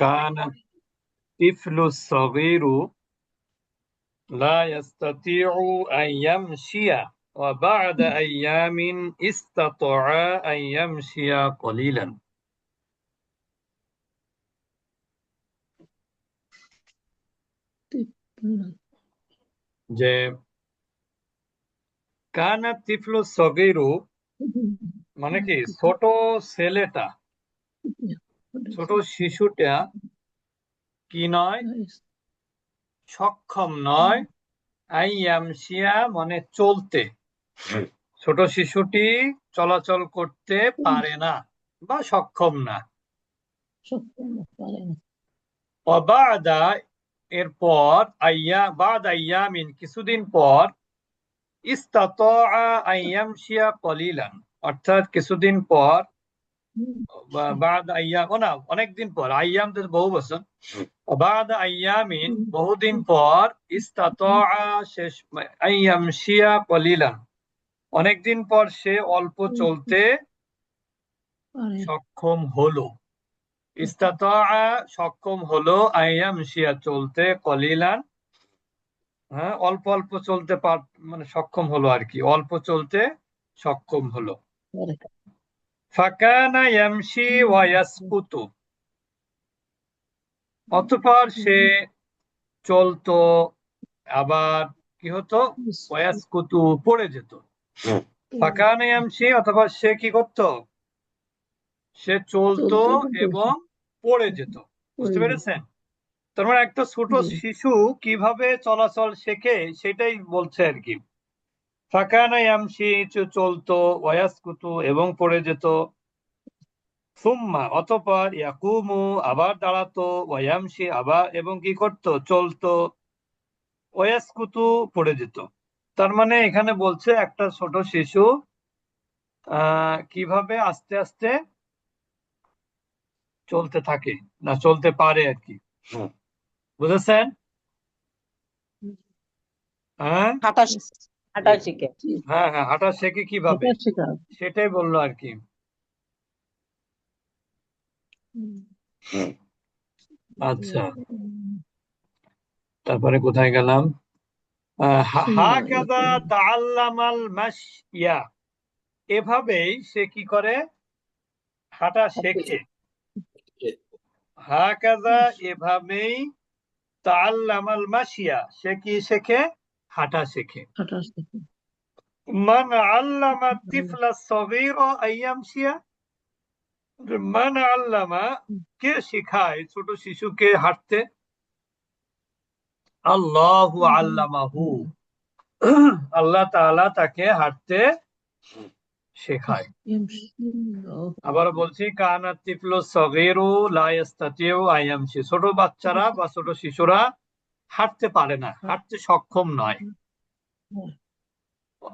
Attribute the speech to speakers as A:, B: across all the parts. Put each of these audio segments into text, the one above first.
A: كان الطفل الصغير لا يستطيع أن يمشي وبعد أيام استطاع أن يمشي قليلا যে কানা তিফলু সগিরু মানে কি ছোট ছেলেটা ছোট শিশুটা কি নয়? সক্ষম নয়। আইয়ামশিয়া মানে চলতে। ছোট শিশুটি চলাচল করতে পারে না বা সক্ষম না। অবাদা এরপর আইয়া বাদ আইয়ামিন কিছুদিন পর ইস্তাতা আইয়ামশিয়া কলিলান। অর্থাৎ কিছুদিন পর অনেকদিন পর আইয়াম তো বহু বছর। বাদ আইয়ামিন বহুদিন পর ইস্তাতা শেষ আইয়ামশিয়া কলিলান অনেকদিন পর সে অল্প চলতে সক্ষম হলো। ইস্তাতা সক্ষম হলো আয়াম শিয়া চলতে কলিলান। হ্যাঁ অল্প অল্প চলতে পার মানে সক্ষম হলো আর কি অল্প চলতে সক্ষম হলো। ফাকানা ইয়ামশি ওয়া ইয়াসকুতু অতঃপর সে চলতো আবার কি হতো? ওয়াসকুতু পড়ে যেত। ফাকানা ইয়ামশি অথবা সে কি করতো? সে চলতো
B: এবং
A: পড়ে যেত। বুঝতে পেরেছেন? তার মানে একটা ছোট শিশু কীভাবে চলাচল শেখে সেটাই বলছে আর কি। ফাকানা ইয়ামশি চলতো ওয়াসকুতু এবং পড়ে যেত। সুম্মা অতঃপর ইয়াকুমু আবার দাঁড়াতো আবার এবং কি করতো? চলতো। ওয়াসকুতু পড়ে যেত। তার মানে এখানে বলছে একটা ছোট শিশু আহ কীভাবে আস্তে আস্তে চলতে থাকে না চলতে পারে আর কি। বুঝেছেন? হ্যাঁ?
C: হাঁটা শিখে।
A: হ্যাঁ হ্যাঁ হাঁটা শেখে কীভাবে?
B: হাঁটা শেখা।
A: সেটাই বলল আর কি। আচ্ছা। তারপরে কোথায় গেলাম? আহ, হা- হাকাযা তাআল্লামাল মাশইয়া। এভাবেই সে কি করে? হাঁটা শেখে। হাকাযা এভাবেই তাআল্লামাল মাশইয়া। সে কি শেখে? হাঁটা শেখে। মান আল্লামা তিফলা সগীরা আইয়ামশিয়া মান আল্লামা কে শেখায় ছোট শিশুকে হাঁটতে? আল্লাহু আল্লামাহু। আল্লাহ তাআলা তাকে হাঁটতে শেখায়। আবার বলছি কানা তিফলু সগীরু লা আইয়ামশি ছোট বাচ্চারা বা ছোট শিশুরা হাঁটতে পারে না হাঁটতে সক্ষম নয়।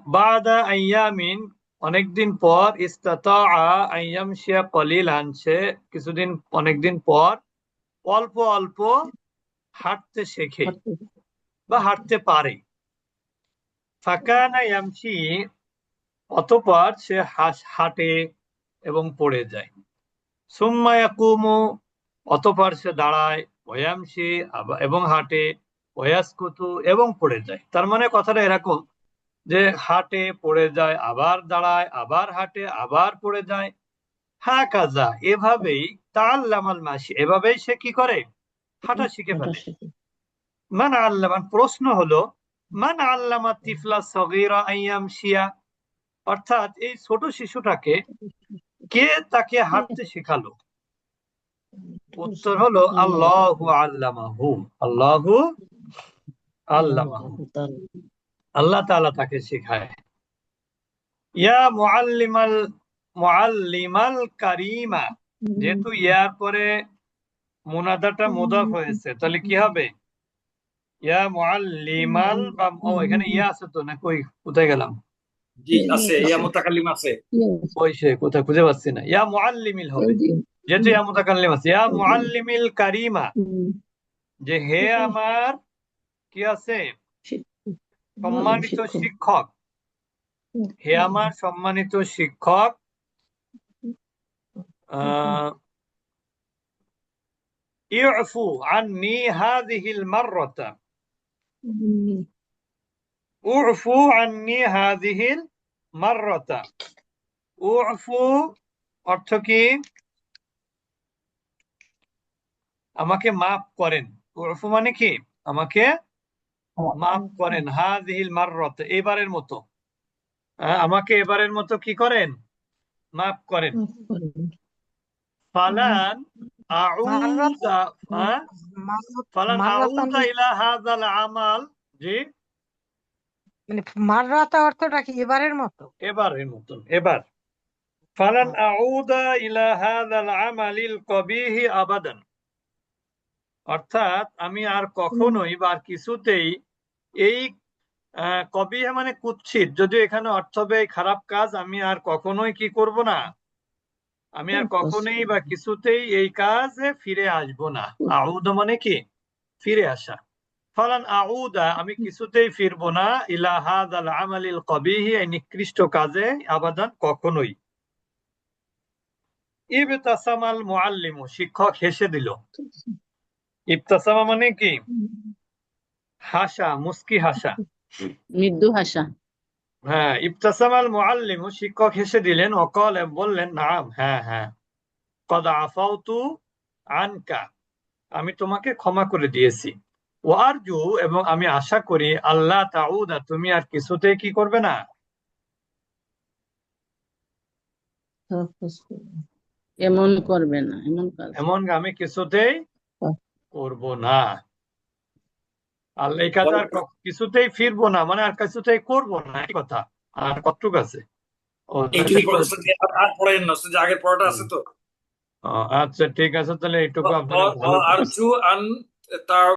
A: বাদা আইয়ামিন অনেকদিন পর ইস্তাতা কলিলান সে কিছুদিন অনেকদিন পর অল্প অল্প হাঁটতে শেখে বা হাঁটতে পারে। ফাকানা ইয়ামশি অতঃপর সে হাস- হাঁটে এবং পড়ে যায়। সুম্মা ইয়াকুমু অতঃপর সে দাঁড়ায় ওয়ায়ামশি এবং হাঁটে। ওয়াসকুতু এবং পড়ে যায়। তার মানে কথাটা এরকম যে হাঁটে পড়ে যায় আবার দাঁড়ায় আবার হাটে আবার পড়ে যায়। হা কাজা এভাবেই তাআল্লামাল মাশি এভাবেই সে কি করে? হাঁটা শিখে ফেলে। মান আল্লামান প্রশ্ন হলো মান আল্লামা তিফলা সগীরা আইয়ামশিয়া অর্থাৎ এই ছোট শিশুটাকে কে তাকে হাঁটতে শেখালো? উত্তর হলো আল্লাহু আল্লামাহু। আল্লাহু আল্লামাহু
B: তাআলা।
A: আল্লাহ তাআলা তাকে শেখায়। ইয়া কারিমা। যেহেতু ইয়ার পরে মুনাদাটা মুদাফ হয়েছে তাহলে কি হবে? ইয়া মুআল্লিমাল ও এখানে ইয়া আছে তো না কই? কোথায় গেলাম?
D: জি আছে ইয়া মুতাকাল্লিম আছে।
A: ওই সে কোথায় খুঁজে পাচ্ছি না। ইয়া মুআল্লিমিল হবে। যেহেতু ইয়া মুতাকাল্লিম আছে। ইয়া মুআল্লিমিল কারিমা। যে হে আমার কি আছে? সম্মানিত
B: শিক্ষক।
A: হে আমার সম্মানিত শিক্ষক ইউফু আন্নি হাযিহিল মাররাতা। উফু আন্নি হাযিহিল মাররাতা। উফু অর্থ কি? আমাকে মাফ করেন। উফু মানে কি? আমাকে মাফ করেন হাযিহিল মাররাতা এবারের মতো। আমাকে এবারের মতো কি করেন? মাফ করেন। ফালান আউদা? ফালান আউদা ইলা হাযাল আমাল জি?
B: মানে মাররাতা অর্থটা কি? এবারের মতো?
A: এবারের এবার। ফালান আউদা ইলা হাযাল আমালিল কবিহি আবাদান। অর্থাৎ আমি আর কখনোই বা কিছুতেই এই আহ, কবিহ মানে কুৎসিত। যদিও এখানে অর্থ হবে খারাপ কাজ আমি আর কখনোই কি করব না? আমি আর কখনোই বা কিছুতেই এই কাজে ফিরে আসব না। আউদ মানে কি? ফিরে আসা। ফলান আউদা আমি কিছুতেই ফিরবো না। ইলাহাদ হাযাল আমালিল কবিহি এই নিকৃষ্ট কাজে আবাদান কখনোই। ইবতাসামাল মুআল্লিমু শিক্ষক হেসে দিল। ইবতাসামা মানে কি? হাসা মুস্কি হাসা।
C: মৃদু ভাষা
A: হ্যাঁ ইবতাসামাল মুআল্লিমু শিক্ষক হেসে দিলেন অকল বললেন নাম হ্যাঁ হ্যাঁ। কদ আফাউতু আনকা আমি তোমাকে ক্ষমা করে দিয়েছি। ওয়ারজু এবং আমি আশা করি আল্লাহ তাউদা তুমি আর কিছুতেই কি করবে না?
C: এমন করবে না এমন
A: এমন আমি কিছুতেই করব না। আল্লাহ এই কাজ আর কিছুতেই ফিরবো না মানে আর কিছুতেই করব না এই কথা। আর কতটুক আছে।
D: আর আর পড়েন না আগের পড়াটা আছে তো।
A: আচ্ছা ঠিক আছে তাহলে এইটুকু আপনারা